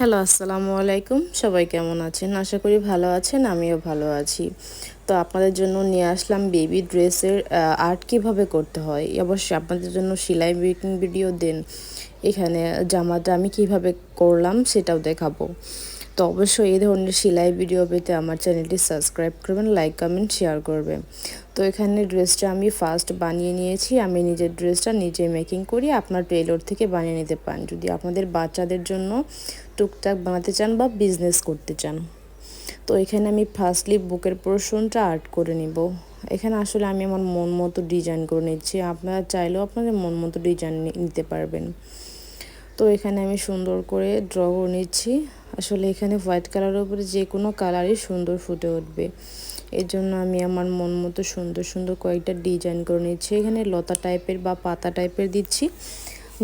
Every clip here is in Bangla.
হ্যালো, আসসালামু আলাইকুম। সবাই কেমন আছেন? আশা করি ভালো আছেন, আমিও ভালো আছি। তো আপনাদের জন্য নিয়ে আসলাম বেবি ড্রেসের আর্ট কীভাবে করতে হয়। অবশ্যই আপনাদের জন্য সেলাই মেকিং ভিডিও দেন। এখানে জামাটা আমি কীভাবে করলাম সেটাও দেখাবো। তো অবশ্যই এই ধরনের সেলাই ভিডিও পেতে আমার চ্যানেলটি সাবস্ক্রাইব করবেন, লাইক, কমেন্ট, শেয়ার করবেন। তো এখানে ড্রেসটা আমি ফার্স্ট বানিয়ে নিয়েছি। আমি নিজের ড্রেসটা নিজে মেকিং করি, আপনার টেলর থেকে বানিয়ে নিতে পারেন। যদি আপনাদের বাচ্চাদের জন্য টুকটাক বানাতে চান বা বিজনেস করতে চান। তো এখানে আমি ফার্স্টলি বুকের পোর্শনটা আর্ট করে নিব। এখানে আসলে আমি আমার মন মতো ডিজাইন করে নিচ্ছি। আপনারা চাইলেও আপনাদের মন মতো ডিজাইন নিতে পারবেন। তো এখানে আমি সুন্দর করে ড্র করে নিচ্ছি। আসলে এখানে হোয়াইট কালারের উপরে যে কোনো কালারই সুন্দর ফুটে উঠবে। এর জন্য আমি আমার মন মতো সুন্দর সুন্দর কয়েকটা ডিজাইন করে নিচ্ছি। এখানে লতা টাইপের বা পাতা টাইপের দিচ্ছি,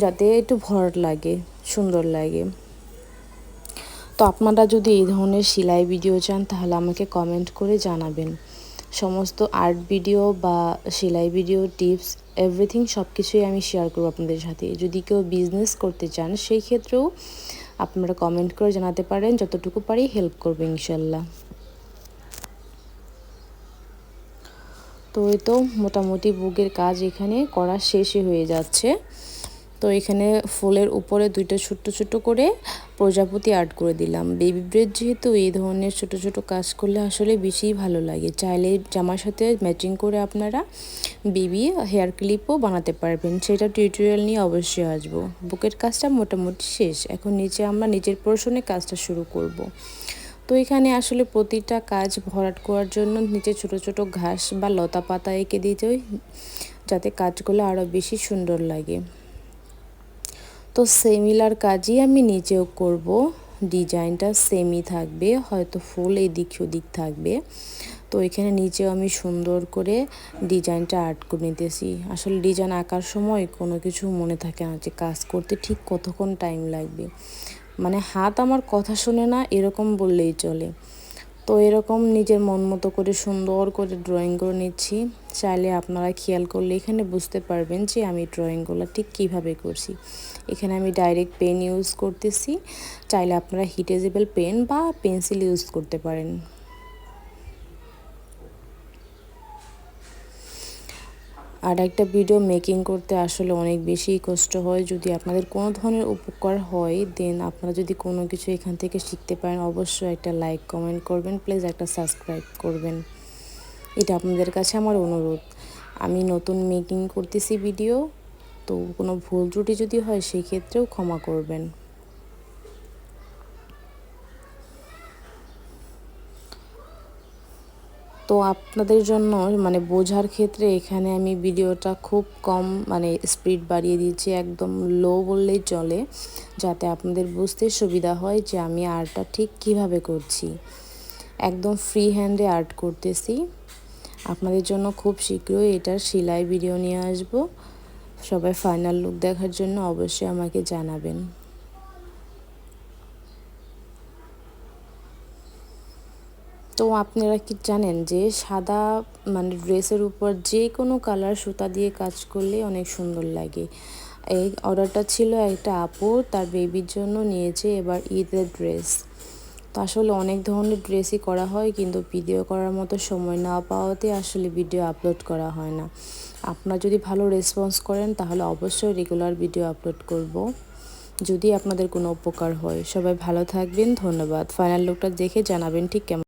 যাতে একটু ভরাট লাগে, সুন্দর লাগে। তো আপনারা যদি এই ধরনের সেলাই ভিডিও চান, তাহলে আমাকে কমেন্ট করে জানাবেন। সমস্ত আর্ট ভিডিও বা সেলাই ভিডিও টিপস এভরিথিং সব কিছুই আমি শেয়ার করব আপনাদের সাথে। যদি কেউ বিজনেস করতে চান, সেই ক্ষেত্রেও আপনারা কমেন্ট করে জানাতে পারেন। যতটুকু পারি হেল্প করব ইনশাল্লাহ। তো এই তো মোটামুটি বুকের কাজ এখানে করা শেষই হয়ে যাচ্ছে। তো এখানে ফুলের উপরে দুইটা ছোট্ট ছোট্ট করে প্রজাপতি আর্ট করে দিলাম। বেবি ব্রেড যেহেতু এই ধরনের ছোট ছোট কাজ করলে আসলে বেশি ভালো লাগে। চাইলে জামার সাথে ম্যাচিং করে আপনারা বেবি হেয়ার ক্লিপও বানাতে পারবেন। সেটা টিউটোরিয়াল নিয়ে অবশ্যই আসব। বুকের কাজটা মোটামুটি শেষ। এখন নিচে আমরা নিজের পোর্শনে কাজটা শুরু করব। তো এখানে আসলে প্রতিটা কাজ ভরাট করার জন্য নিচে ছোট ছোট ঘাস বা লতা পাতা এঁকে দিতে যাতে কাজগুলো আরও বেশি সুন্দর লাগে। তো সেমিলার কাজই আমি নিচেও করব। ডিজাইনটা সেমই থাকবে, হয়তো ফুল এদিক ওদিক থাকবে। তো এখানে নিচেও আমি সুন্দর করে ডিজাইনটা আর্ট করে নিতেছি। আসলে ডিজাইন আঁকার সময় কোনো কিছু মনে থাকে না যে কাজ করতে ঠিক কতক্ষণ টাইম লাগবে। মানে হাত আমার কথা শোনে না, এরকম বললেই চলে। তো এরকম নিজের মন মতো করে সুন্দর করে ড্রয়িং করে নিচ্ছি। চাইলে আপনারা খেয়াল করলে এখানে বুঝতে পারবেন যে আমি ড্রয়িংগুলো ঠিক কীভাবে করছি। এখানে আমি ডাইরেক্ট পেন ইউজ করতেছি। চাইলে আপনারা হিটেজেবল পেন বা পেন্সিল ইউজ করতে পারেন। আর একটা ভিডিও মেকিং করতে আসলে অনেক বেশি কষ্ট হয়। যদি আপনাদের কোনো ধরনের উপকার হয়, দেন আপনারা যদি কোনো কিছু এখান থেকে শিখতে পারেন, অবশ্যই একটা লাইক, কমেন্ট করবেন, প্লিজ একটা সাবস্ক্রাইব করবেন। এটা আপনাদের কাছে আমার অনুরোধ। আমি নতুন মেকিং করতেছি ভিডিও তো কোনো ভুল ত্রুটি যদি হয় সেই ক্ষেত্রেও ক্ষমা করবেন। তো আপনাদের জন্য মানে বোঝার ক্ষেত্রে এখানে আমি ভিডিওটা খুব কম মানে স্পিড বাড়িয়ে দিচ্ছি একদম লো বললেই চলে, যাতে আপনাদের বুঝতে সুবিধা হয় যে আমি আর্টটা ঠিক কীভাবে করছি। একদম ফ্রি হ্যান্ডে আর্ট করতেছি। আপনাদের জন্য খুব শীঘ্রই এটার সেলাই ভিডিও নিয়ে আসব। সবাই ফাইনাল লুক দেখার জন্য অবশ্যই আমাকে জানাবেন। তো আপনারা কি জানেন যে সাদা মানে ড্রেসের উপর যে কোনো কালার সুতা দিয়ে কাজ করলে অনেক সুন্দর লাগে। এই অর্ডারটা ছিল একটা আপু, তার বেবির জন্য নিয়েছে এবার ঈদের ড্রেস তো আসলে অনেক ধরনের ড্রেসই করা হয়, কিন্তু ভিডিও করার মতো সময় না পাওয়াতে আসলে ভিডিও আপলোড করা হয় না। আপনারা যদি ভালো রেসপন্স করেন, তাহলে অবশ্যই রেগুলার ভিডিও আপলোড করব। যদি আপনাদের কোনো উপকার হয়, সবাই ভালো থাকবেন, ধন্যবাদ। ফাইনাল লুকটা দেখে জানাবেন ঠিক কেমন